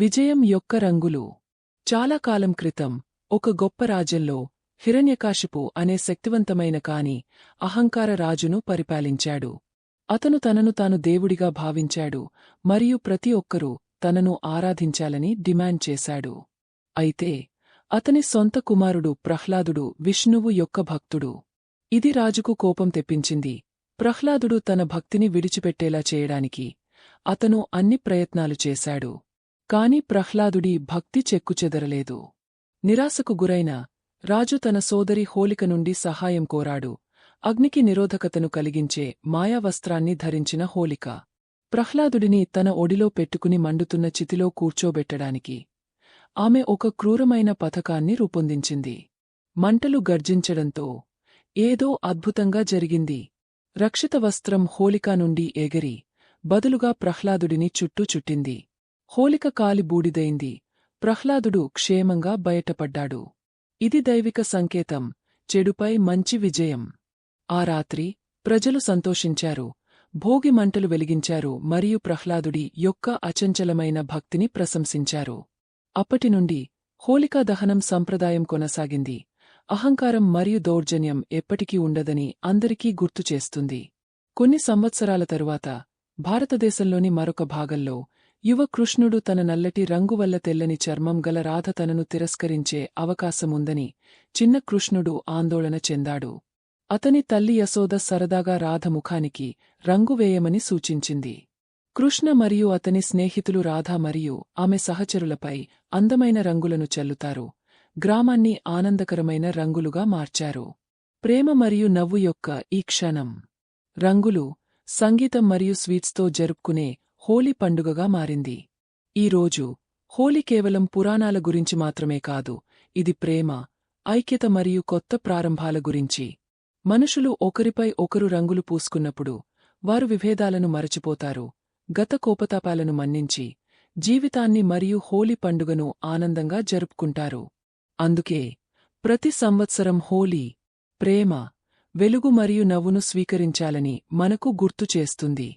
విజయం యొక్క రంగులు. చాలా కాలం క్రితం ఒక గొప్ప రాజ్యంలో హిరణ్యకాశిపు అనే శక్తివంతమైన కాని అహంకార రాజును పరిపాలించాడు. అతను తనను తాను దేవుడిగా భావించాడు మరియు ప్రతి ఒక్కరూ తనను ఆరాధించాలని డిమాండ్ చేశాడు. అయితే అతని సొంత కుమారుడు ప్రహ్లాదుడు విష్ణువు యొక్క భక్తుడు. ఇది రాజుకు కోపం తెప్పించింది. ప్రహ్లాదుడు తన భక్తిని విడిచిపెట్టేలా చేయడానికి అతను అన్ని ప్రయత్నాలు చేశాడు. కాని ప్రహ్లాదుడి భక్తి చెక్కుచెదరలేదు నిరాశకు గురైన రాజు తన సోదరి హోలిక నుండి సహాయం కోరాడు. అగ్నికి నిరోధకతను కలిగించే మాయావస్త్రాన్ని ధరించిన హోలిక ప్రహ్లాదుడిని తన ఒడిలో పెట్టుకుని మండుతున్న చితిలో కూర్చోబెట్టడానికి. ఆమె ఒక క్రూరమైన పథకాన్ని రూపొందించింది. మంటలు గర్జించడంతో ఏదో అద్భుతంగా జరిగింది. రక్షిత వస్త్రం హోలికా నుండి ఎగిరి బదులుగా ప్రహ్లాదుడిని చుట్టూ చుట్టింది. హోలిక కాలి బూడిదైంది. ప్రహ్లాదుడు క్షేమంగా బయటపడ్డాడు. ఇది దైవిక సంకేతం. చెడుపై మంచి విజయం. ఆ రాత్రి ప్రజలు సంతోషించారు. భోగి మంటలు వెలిగించారు మరియు ప్రహ్లాదుడి యొక్క అచంచలమైన భక్తిని ప్రశంసించారు. అప్పటినుండి హోలికా దహనం సంప్రదాయం కొనసాగింది. అహంకారం మరియు దౌర్జన్యం ఎప్పటికీ ఉండదని అందరికీ గుర్తుచేస్తుంది కొన్ని సంవత్సరాల తరువాత భారతదేశంలోని మరొక భాగంలో యువ కృష్ణుడు తన నల్లటి రంగు వల్ల తెల్లని చర్మం గల రాధ తనను తిరస్కరించే అవకాశముందని చిన్న కృష్ణుడు ఆందోళన చెందాడు. అతని తల్లి యశోద సరదాగా రాధ ముఖానికి రంగు వేయమని సూచించింది. కృష్ణ మరియు అతని స్నేహితులు రాధ మరియు ఆమె సహచరులపై అందమైన రంగులను చల్లుతారు. గ్రామాన్ని ఆనందకరమైన రంగులుగా మార్చారు. ప్రేమ మరియు నవ్వు యొక్క ఈ క్షణం. రంగులు సంగీతం మరియు స్వీట్స్తో జరుపుకునే హోలీ పండుగగా మారింది. ఈ రోజు హోలీ కేవలం పురాణాల గురించి మాత్రమే కాదు ఇది ప్రేమ ఐక్యత మరియు కొత్త ప్రారంభాల గురించి. మనుషులు ఒకరిపై ఒకరు రంగులు పూసుకున్నప్పుడు వారు విభేదాలను మరచిపోతారు గత కోపతాపాలను మన్నించి జీవితాన్ని మరియు హోలీ పండుగను ఆనందంగా జరుపుకుంటారు. అందుకే ప్రతి సంవత్సరం హోలీ ప్రేమ వెలుగు మరియు నవ్వును స్వీకరించాలని మనకు గుర్తు చేస్తుంది.